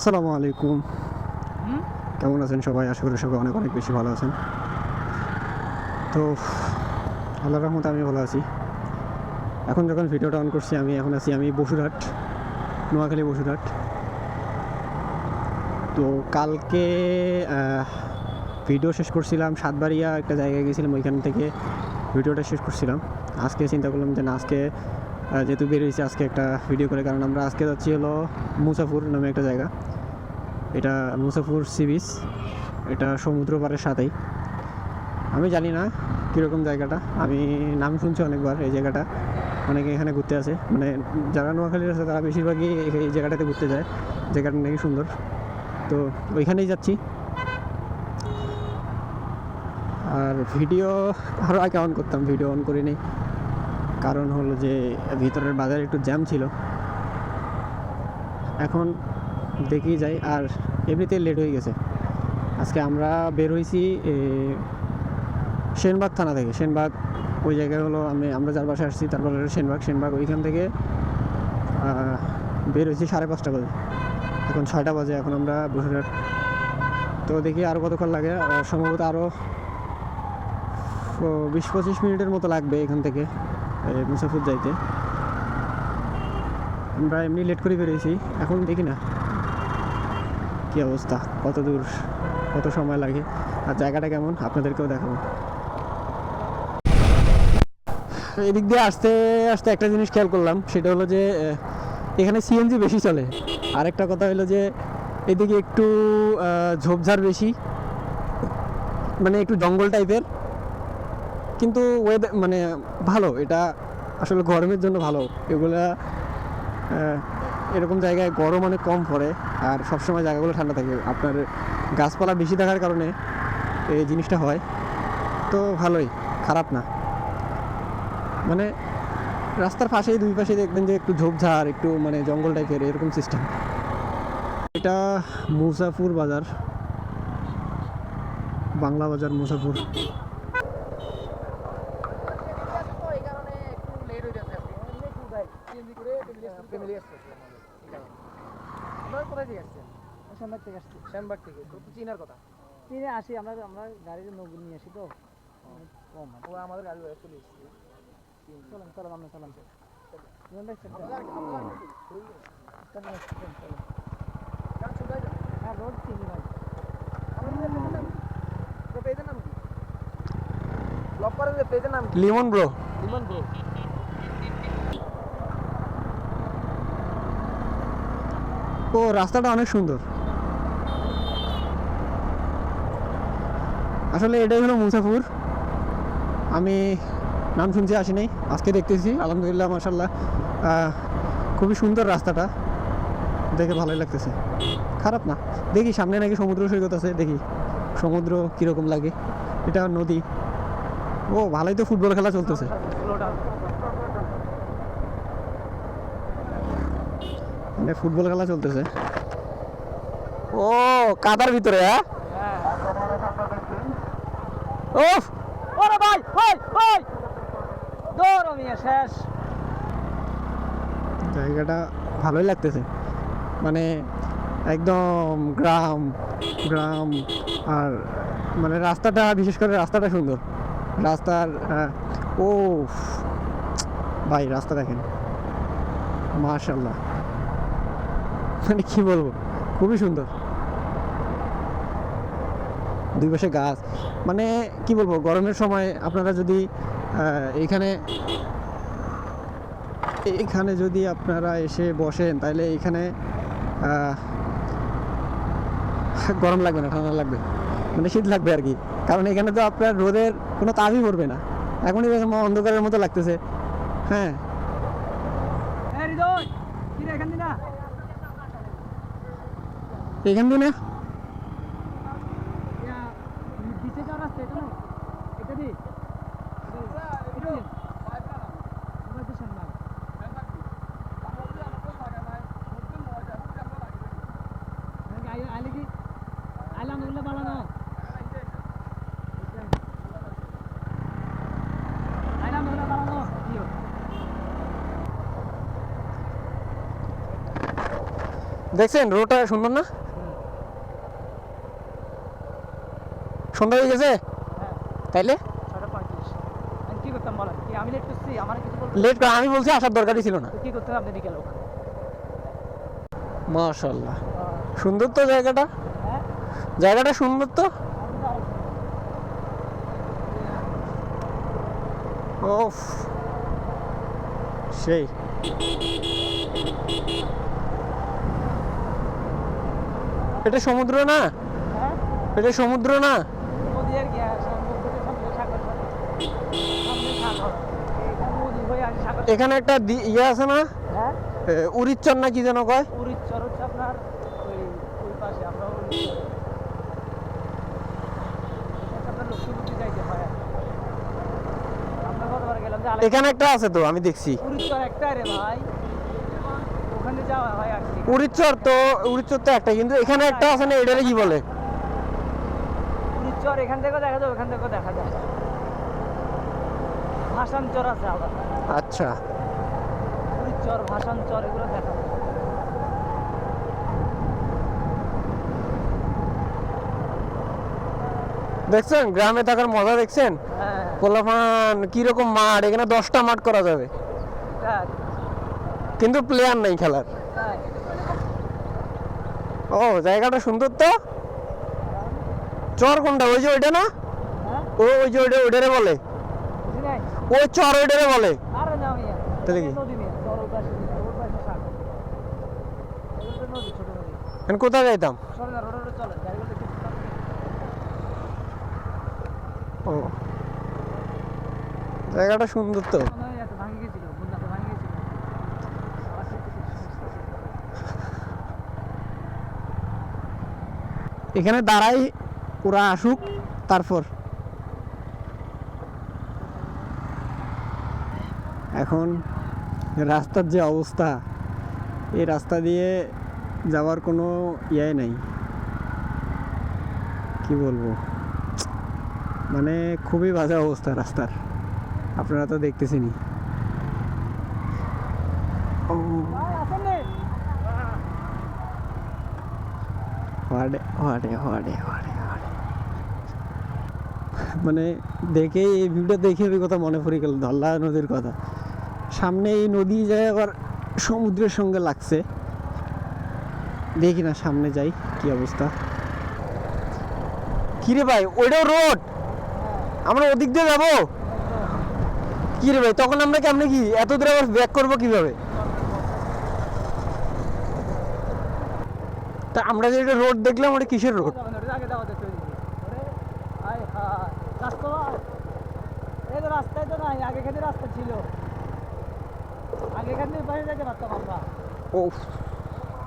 আসসালামু আলাইকুম। কেমন আছেন সবাই? আশা করি সবাই অনেক অনেক বেশি ভালো আছেন। তো আল্লাহর রহমতে আমি ভালো আছি। এখন যখন ভিডিওটা অন করছি আমি এখন আছি আমি বসুরহাট নোয়াখালী বসুরহাট। তো কালকে ভিডিও শেষ করছিলাম সাতবাড়িয়া একটা জায়গায় গেছিলাম ওইখান থেকে ভিডিওটা শেষ করছিলাম। আজকে চিন্তা করলাম যে না আজকে যেহেতু বেরিয়েছি আজকে একটা ভিডিও করে কারণ আমরা আজকে যাচ্ছি হলো মুসাফুর নামে একটা জায়গা। এটা মুসাফুর সি বিচ এটা সমুদ্র পাড়ের সাথেই আমি জানি না কীরকম জায়গাটা, আমি নাম শুনছি অনেকবার এই জায়গাটা, অনেকে এখানে ঘুরতে আসে। মানে যারা নোয়াখালীর আছে, তারা বেশিরভাগই এই- জায়গাটাতে ঘুরতে যায়। জায়গাটা নাকি সুন্দর। তো ওইখানেই যাচ্ছি। আর ভিডিও আরও আগে অন করতাম, ভিডিও অন করিনি। কারণ হলো যে ভিতরের বাজারে একটু জ্যাম ছিল। এখন দেখি যাই, আর এমনিতে লেট হয়ে গেছে। আজকে আমরা বের হয়েছি সেনবাগ থানা থেকে। সেনবাগ ওই জায়গায় হলো আমি, আমরা যার বাসায় আসছি, তারপর সেনবাগ সেনবাগ ওইখান থেকে বের হয়েছি সাড়ে পাঁচটা বাজে। এখন ছয়টা বাজে, এখন আমরা বসিরহাট তো দেখি আরও কতক্ষণ লাগে সম্ভবত আরও বিশ পঁচিশ মিনিটের মতো লাগবে এখান থেকে মুসাফুর যাইতে। আমরা এমনি লেট করে বেরিয়েছি এখন দেখি না। কী অবস্থা? কত দূর? কত সময় লাগে? আর জায়গাটা কেমন? আপনাদেরকেও দেখাবো। এদিক দিয়ে আসতে আসতে একটা জিনিস খেয়াল করলাম। সেটা হলো যে এখানে সিএনজি বেশি চলে। আরেকটা কথা হলো যে, এদিকে একটু ঝোপঝাড় বেশি। মানে একটু জঙ্গল টাইপের। কিন্তু ওয়েদার মানে ভালো। এটা আসলে গরমের জন্য ভালো। এগুলা এরকম জায়গায় গরম অনেক কম পড়ে, আর সবসময় জায়গাগুলো ঠান্ডা থাকে। আপনার গাছপালা বেশি থাকার কারণে এই জিনিসটা হয়। তো ভালোই, খারাপ না। মানে রাস্তার পাশেই, দুই পাশে দেখবেন যে একটু ঝোপঝাড় একটু মানে জঙ্গল টাইপের এরকম সিস্টেম এটা মুসাফুর বাজার। বাংলা বাজার মুসাফুর। শ্যামবাগ থেকে তো তো চিনার কথা? চিনে আসি আমরা আমরা গাড়ির নৌকো নিয়ে আসি তো। কম ও আমাদের গাড়ি ভাড়া চলে এসেছে। চলেন আমরা। হ্যাঁ রোড চিনি ভাই পেজের নাম কি? লক করেন যে পেজের নাম কি? লিমন ব্রো। ইমন ব্রো। ও, রাস্তাটা অনেক সুন্দর। আসলে এটাই হলো মুসাফুর। আমি নাম শুনছি আসিনি, আজকে দেখতেছি, আলহামদুলিল্লাহ মাসাল্লাহ খুবই সুন্দর রাস্তাটা। দেখে ভালোই লাগতেছে। খারাপ না। দেখি সামনে নাকি সমুদ্র সৈকত আছে, দেখি সমুদ্র কীরকম লাগে। এটা নদী। ও, ভালোই তো ফুটবল খেলা চলতেছে। ফুটবল খেলা চলতেছে। ও কাদার ভিতরে হ্যাঁ? ও ওরে ভাই ওই ওই দৌড় মিয়া শেষ। জায়গাটা ভালোই লাগতেছে। মানে একদম গ্রাম গ্রাম আর মানে রাস্তাটা বিশেষ করে রাস্তাটা সুন্দর। রাস্তার ও ভাই রাস্তা দেখেন। মাশাল্লাহ মানে কি বলব? খুবই সুন্দর। দুই পাশে গাছ। মানে কি বলব গরমের সময় আপনারা যদি আহ, এইখানে এখানে যদি আপনারা এসে বসেন তাহলে এখানে গরম লাগবে না ঠান্ডা লাগবে। মানে শীত লাগবে আর কি। কারণ এখানে তো আপনার রোদের কোনো তাপই পড়বে না। এখনই অন্ধকারের মতো লাগতেছে। হ্যাঁ হৃদয় কি রে এখান দিনা এখান দিয়ে না দিতে যাওয়ার রাস্তা এটা না এটা দি এটা দি আমরা তো সামনে আইলে আইলে কি আইলে আলহামদুলিল্লাহ ভালো না আইলে আলহামদুলিল্লাহ ভালো না? কি? দেখছেন রোডটা সুন্দর না? সন্ধ্যা হয়ে গেছে? হ্যাঁ। তাইলে? লেট লেট আমি বলছি আসার দরকারই ছিল না। কী করতে হবে? আপনি বিকেল ওখানে। মাশাল্লাহ সুন্দর তো জায়গাটা? হ্যাঁ। জায়গাটা সুন্দর তো? ওফ। সেই। এটা সমুদ্র না? হ্যাঁ। এটা সমুদ্র না? এখানে একটা ইয়ে আছে না? হ্যাঁ? এ, উরিচ্চর না কি যেন কয়? উড়িচ্চর হচ্ছে আপনার ওই পাশে আমরা উড়িচ্চর এখানে একটা আছে তো আমি দেখছি। উড়িচ্চর তো উরিচ্চর তো একটা কিন্তু এখানে একটা আছে না এটারে কি বলে? এখান থেকেও দেখা যায় ওখান থেকেও দেখা যায় আছে আবার। আচ্ছা। ভাষাঞ্চর এগুলো দেখা যায় দেখছেন? গ্রামে থাকার মজা দেখছেন? হ্যাঁ। পোলাপান কীরকম মাঠ? এখানে দশটা মাঠ করা যাবে। কিন্তু প্লেয়ার নাই খেলার। ও জায়গাটা সুন্দর তো? চর কোনটা? ওই যে ওইটা না? হ্যাঁ? ও ওই যে ওইটা ওইটারে বলে। ওই চর ওইটারে বলে। তাহলে কি? কোথায় যাইতাম? ও। জায়গাটা সুন্দর তো। এখানে দাঁড়াই ওরা আসুক, তারপর। এখন রাস্তার যে অবস্থা, এই রাস্তা দিয়ে যাওয়ার কোনো ইয়ে নাই। কি বলব? মানে খুবই বাজে অবস্থা রাস্তার। আপনারা তো দেখতেছেনই। ও ভাই আসেন নে মানে দেখে এই ভিউটা দেখে ওই কথা মনে পড়ে গেল, ধল্লা নদীর কথা। সামনে এই নদী যায় আবার সমুদ্রের সঙ্গে লাগছে। দেখি না, সামনে যাই, কি অবস্থা। কিরে ভাই, ওইটাও রোড? আমরা ওদিক দিয়ে যাব? কিরে ভাই, তখন আমরা কেমনে কি, এত দূরে আবার ব্যাক করব কীভাবে? তা আমরা যে রোড দেখলাম, ওটা কিসের রোড দাও। এই তো রাস্তায় তো নাই আগে খালি রাস্তা ছিল। আগে খালি পাশে যেতে পারতাম আমরা। ও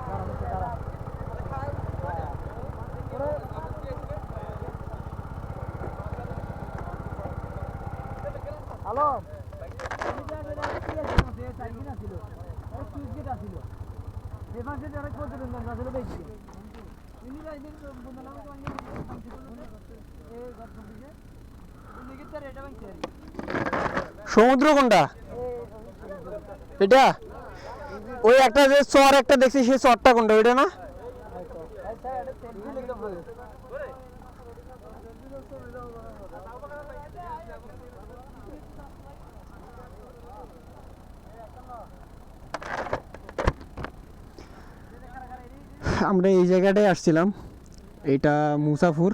দাঁড়ান একটু দাঁড়ান। ওরে, হ্যালো? সমুদ্র কোনটা? এটা? ওই একটা যে চর একটা দেখছি, সেই চরটা কোনটা? ওইটা না? আমরা এই জায়গাটায় আসছিলাম। এটা মুসাফুর।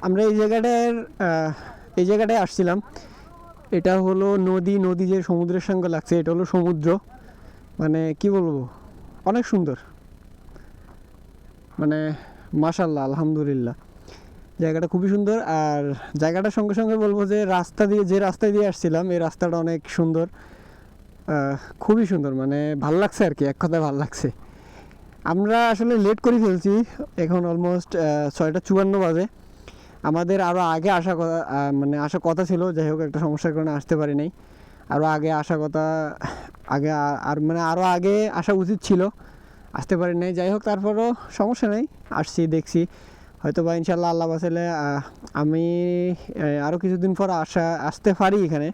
আমরা এই জায়গাটার এই জায়গাটায় আসছিলাম। এটা হলো নদী নদী যে সমুদ্রের সঙ্গে লাগছে, এটা হলো সমুদ্র। মানে কি বলব? অনেক সুন্দর। মানে মাশাল্লাহ আলহামদুলিল্লাহ। জায়গাটা খুবই সুন্দর। আর জায়গাটার সঙ্গে সঙ্গে বলব যে রাস্তা দিয়ে, যে রাস্তা দিয়ে আসছিলাম, এই রাস্তাটা অনেক সুন্দর। খুবই সুন্দর। মানে ভালো লাগছে আর কি, এক কথায় ভালো লাগছে। আমরা আসলে লেট করে ফেলছি। এখন অলমোস্ট ছয়টা চুয়ান্ন বাজে। আমাদের আরও আগে আসা কথা মানে আসা কথা ছিল, যাই হোক একটা সমস্যার কারণে আসতে পারি নাই। আরও আগে আসা কথা, আগে আর মানে আরও আগে আসা উচিত ছিল, আসতে পারি নাই। যাই হোক, তারপরও সমস্যা নেই, আসছি, দেখছি। হয়তো বা ইনশাল্লাহ আল্লাহ বাসালে আমি আরও কিছুদিন পর আসা, আসতে পারি এখানে।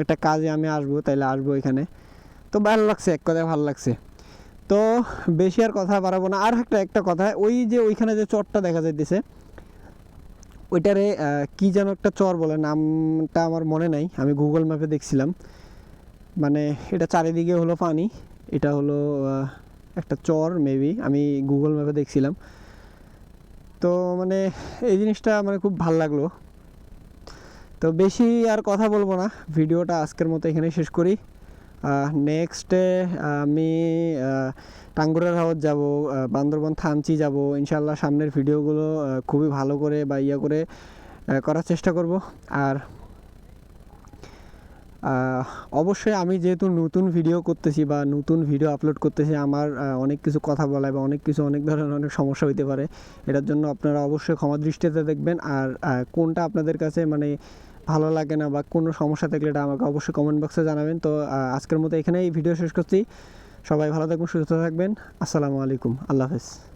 একটা কাজে আমি আসব, তাইলে আসব এখানে। তো ভালো লাগছে, এক কথায় ভালো লাগছে। তো বেশি আর কথা বাড়াবো না। আর একটা একটা কথা, ওই যে ওইখানে যে চটটা দেখা যাইতেছে ওইটারে কি যেন একটা চর বলে, নামটা আমার মনে নাই, আমি গুগল ম্যাপে দেখছিলাম। মানে এটা চারিদিকে হলো পানি, এটা হলো একটা চর মেবি আমি গুগল ম্যাপে দেখছিলাম। তো মানে এই জিনিসটা মানে খুব ভালো লাগল। তো বেশি আর কথা বলব না, ভিডিওটা আজকের মতো এখানে শেষ করি। নেক্সটে আমি টাঙ্গুরার হাওয়াত যাব বান্দরবন থানচি যাব। ইনশাল্লাহ সামনের ভিডিওগুলো খুবই ভালো করে বা ইয়ে করে করার চেষ্টা করব। আর অবশ্যই আমি যেহেতু নতুন ভিডিও করতেছি বা নতুন ভিডিও আপলোড করতেছি, আমার অনেক কিছু কথা বলা বা অনেক কিছু অনেক ধরনের অনেক সমস্যা হইতে পারে। এটার জন্য আপনারা অবশ্যই ক্ষমা দৃষ্টিতে দেখবেন। আর কোনটা আপনাদের কাছে মানে ভালো লাগে না বা কোনো সমস্যা থাকলে এটা আমাকে অবশ্যই কমেন্ট বক্সে জানাবেন। তো আজকের মতো এখানেই ভিডিও শেষ করছি। সবাই ভালো থাকবেন, সুস্থ থাকবেন। আসসালামু আলাইকুম। আল্লাহ হাফেজ।